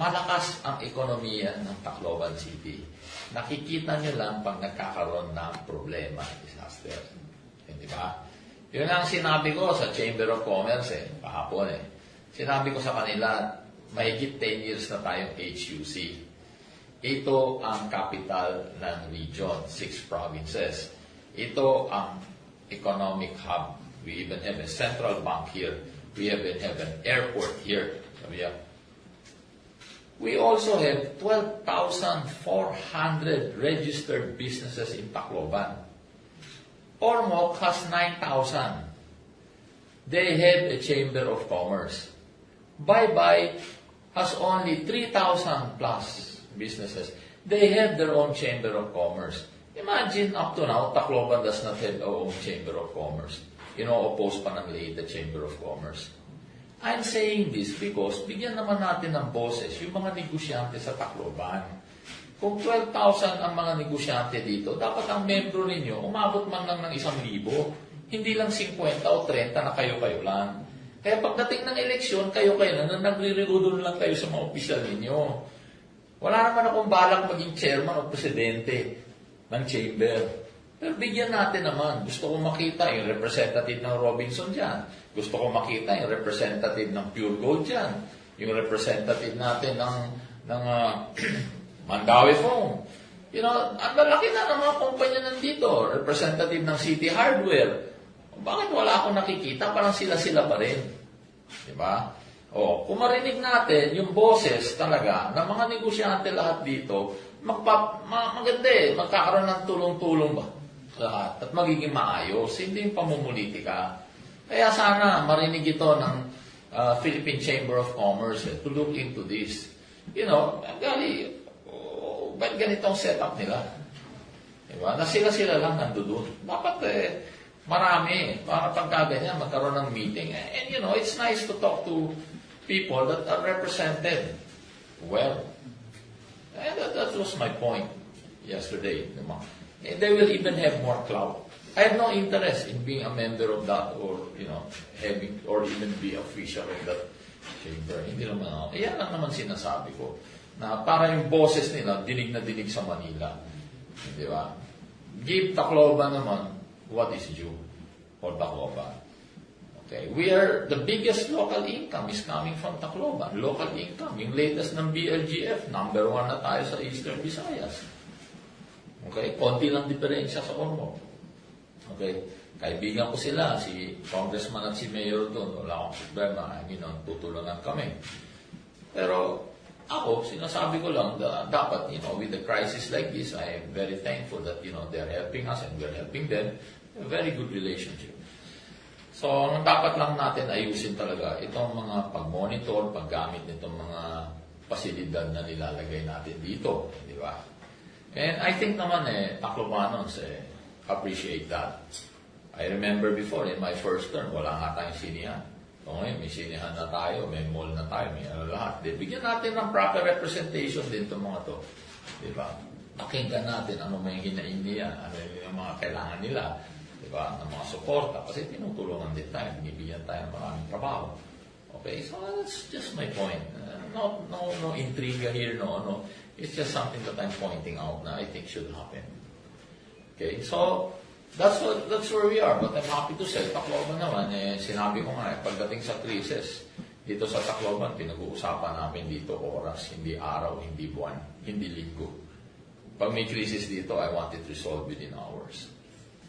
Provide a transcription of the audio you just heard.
malakas ang ekonomiya ng Tacloban City. Nakikita nyo lang pag nagkakaroon ng problema, disaster. Eh, Di ba? Yun ang sinabi ko sa Chamber of Commerce eh, kahapon eh. Sinabi ko sa kanila, mahigit 10 years na tayong HUC. Ito ang capital ng region, six provinces. Ito ang economic hub. We even have a central bank here. We even have an airport here. Sabi niya, We also have 12,400 registered businesses in Tacloban. Ormoc has 9,000. They have a chamber of commerce. Bye-bye has only 3,000 plus businesses. They have their own chamber of commerce. Imagine up to now, Tacloban does not have our own chamber of commerce. You know, oppose pa ng late the chamber of commerce. I'm saying this because bigyan naman natin ng boses yung mga negosyante sa Tacloban. Kung 12,000 ang mga negosyante dito, dapat ang membro ninyo umabot man lang ng isang libo. Hindi lang 50 o 30 na kayo-kayo lang. Kaya pagdating ng eleksyon, kayo-kayo lang, na nagre-reudon lang kayo sa mga opisyal ninyo. Wala naman akong balak maging chairman o presidente ng chamber. Pero bigyan natin naman. Gusto ko makita yung representative ng Robinson dyan. Gusto ko makita yung representative ng Pure Gold dyan. Yung representative natin ng, ng ah, Mandawi Phone. You know, ang lalaki na ng mga kumpanya nandito. Representative ng City Hardware. Bakit wala akong nakikita? Parang sila-sila pa rin. Di ba? O, kung marinig natin yung boses talaga ng mga negosyante lahat dito, magpa, ma, maganda eh, magkakaroon ng tulong-tulong ba? Lahat. At magiging maayos, hindi yung pamumulitika. Kaya sana marinig ito ng uh, Philippine Chamber of Commerce eh, to look into this. You know, gali, oh, ba't ganitong setup nila? Diba? Na sila-sila lang nandoon. Dapat eh, marami. Para pagka ganyan, magkaroon ng meeting. And you know, it's nice to talk to people that are represented well. And that, that was my point yesterday. diba? They will even have more clout. I have no interest in being a member of that or, you know, having, or even be official of that chamber. Hindi naman ako. Iyan lang naman sinasabi ko. Na para yung boses nila, dinig na dinig sa Manila. Di ba? Give Tacloban naman what is due for Tacloban. Okay, we are, the biggest local income is coming from Tacloban. Local income, yung latest ng BLGF, number one na tayo sa Eastern Visayas. Okay, konti lang diferensya sa Ormoc. Okay, kaibigan ko sila, si Congressman at si Mayor doon, wala akong problema, I mean, tutulungan kami. Pero ako, sinasabi ko lang, da, dapat, you know, with a crisis like this, I am very thankful that, you know, they're helping us and we're helping them. A very good relationship. So, ang dapat lang natin ayusin talaga, itong mga pag-monitor, paggamit nitong mga pasilidad na nilalagay natin dito, di ba? And I think naman eh, Taclobanons eh, appreciate that. I remember before, in my first term, wala nga tayong sinihan. So may sinihan na tayo, may mall na tayo, may ano lahat. Di, bigyan natin ng proper representation din itong mga to. Di ba? Pakinggan natin ano may hinaing niya, ano yung mga kailangan nila. Di ba? Ng mga suporta. Kasi tinutulungan din tayo, binibigyan tayo ng maraming trabaho. Okay, so that's just my point. Uh, no, no, no intriga here, no, no. It's just something that I'm pointing out na I think should happen. Okay, so that's what, that's where we are. But I'm happy to say, Tacloban naman, eh, sinabi ko nga, eh, pagdating sa crisis, dito sa Tacloban, pinag-uusapan namin dito oras, hindi araw, hindi buwan, hindi linggo. Pag may crisis dito, I want it resolved within hours.